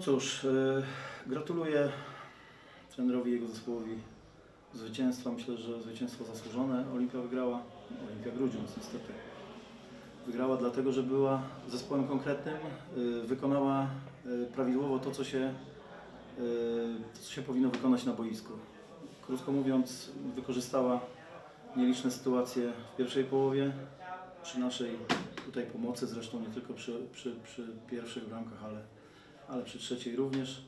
cóż, e, gratuluję trenerowi i jego zespołowi zwycięstwa. Myślę, że zwycięstwo zasłużone. Olimpia wygrała, Olimpia Grudziądz niestety. Wygrała dlatego, że była zespołem konkretnym, e, wykonała e, prawidłowo to, co się, co się powinno wykonać na boisku. Krótko mówiąc, wykorzystała nieliczne sytuacje w pierwszej połowie przy naszej tutaj pomocy, zresztą nie tylko przy, przy, przy pierwszych bramkach, ale, ale przy trzeciej również.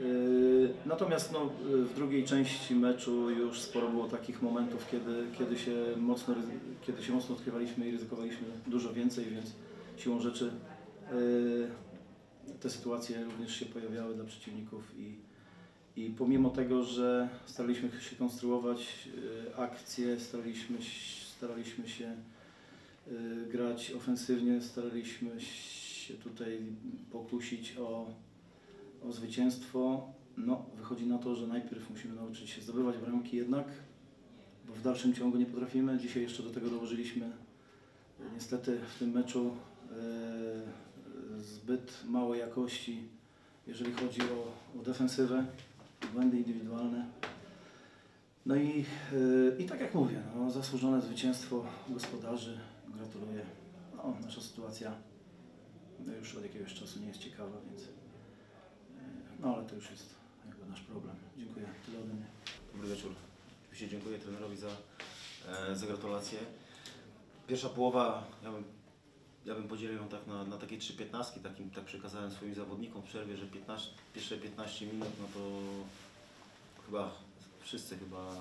Yy, Natomiast no, w drugiej części meczu już sporo było takich momentów, kiedy, kiedy, się mocno, kiedy się mocno odkrywaliśmy i ryzykowaliśmy dużo więcej, więc siłą rzeczy yy, te sytuacje również się pojawiały dla przeciwników i, i pomimo tego, że staraliśmy się konstruować yy, akcje, staraliśmy, staraliśmy się grać ofensywnie, staraliśmy się tutaj pokusić o, o zwycięstwo. No, wychodzi na to, że najpierw musimy nauczyć się zdobywać bramki jednak, bo w dalszym ciągu nie potrafimy. Dzisiaj jeszcze do tego dołożyliśmy yy, niestety w tym meczu yy, zbyt małej jakości, jeżeli chodzi o, o defensywę, błędy indywidualne. No i, i tak jak mówię, no, zasłużone zwycięstwo gospodarzy. Gratuluję. No, nasza sytuacja już od jakiegoś czasu nie jest ciekawa, więc yy, no ale to już jest jakby nasz problem. Dziękuję. Tyle ode mnie. Dobry wieczór. Oczywiście dziękuję trenerowi za, e, za gratulacje. Pierwsza połowa, ja bym, ja bym podzielił ją tak na, na takie trzy piętnastki, takim, tak przekazałem swoim zawodnikom w przerwie, że 15, pierwsze 15 minut, no to chyba wszyscy chyba,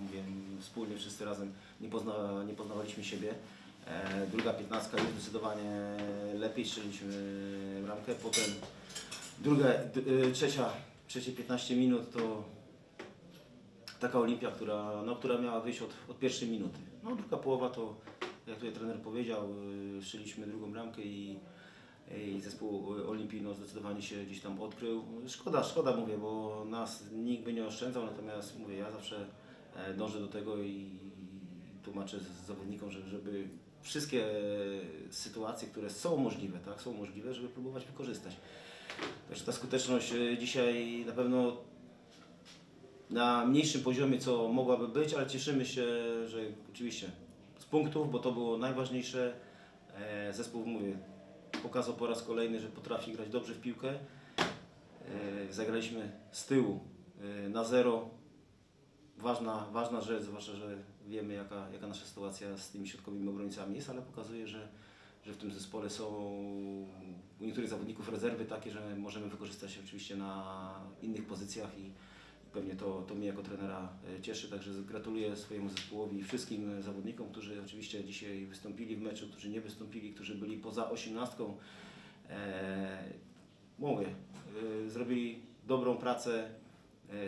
mówię wspólnie, wszyscy razem nie, pozna, nie poznawaliśmy siebie. E, druga piętnastka już zdecydowanie lepiej strzeliliśmy bramkę, potem druga, e, trzecia, trzecie 15 minut to taka Olimpia, która, no, która miała wyjść od, od pierwszej minuty. No druga połowa to, jak tutaj trener powiedział, yy, szyliśmy drugą bramkę i, i zespół Olimpii no, zdecydowanie się gdzieś tam odkrył. Szkoda, szkoda mówię, bo nas nikt by nie oszczędzał, natomiast mówię, ja zawsze e, dążę do tego i tłumaczę z- zawodnikom, że, żeby wszystkie sytuacje, które są możliwe, tak, są możliwe, żeby próbować wykorzystać. Także ta skuteczność e, dzisiaj na pewno na mniejszym poziomie, co mogłaby być, ale cieszymy się, że oczywiście z punktów, bo to było najważniejsze. E, Zespół, mówię, pokazał po raz kolejny, że potrafi grać dobrze w piłkę. E, Zagraliśmy z tyłu na zero. Ważna, ważna rzecz, zwłaszcza, że wiemy jaka, jaka nasza sytuacja z tymi środkowymi obrońcami jest, ale pokazuje, że, że w tym zespole są u niektórych zawodników rezerwy takie, że możemy wykorzystać się oczywiście na innych pozycjach i, Pewnie to, to mnie jako trenera e, cieszy, także gratuluję swojemu zespołowi i wszystkim zawodnikom, którzy oczywiście dzisiaj wystąpili w meczu, którzy nie wystąpili, którzy byli poza osiemnastką. E, mówię, e, zrobili dobrą pracę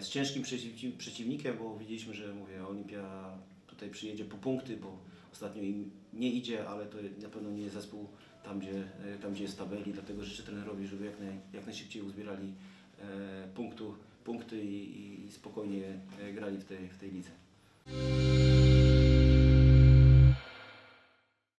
z ciężkim przeciw, przeciwnikiem, bo widzieliśmy, że mówię, Olimpia tutaj przyjedzie po punkty, bo ostatnio im nie idzie, ale to na pewno nie jest zespół tam, gdzie, e, tam, gdzie jest tabeli, dlatego życzę trenerowi, żeby jak, naj, jak najszybciej uzbierali e, punktu, punkty i, i spokojnie e, grali w tej, w tej lidze.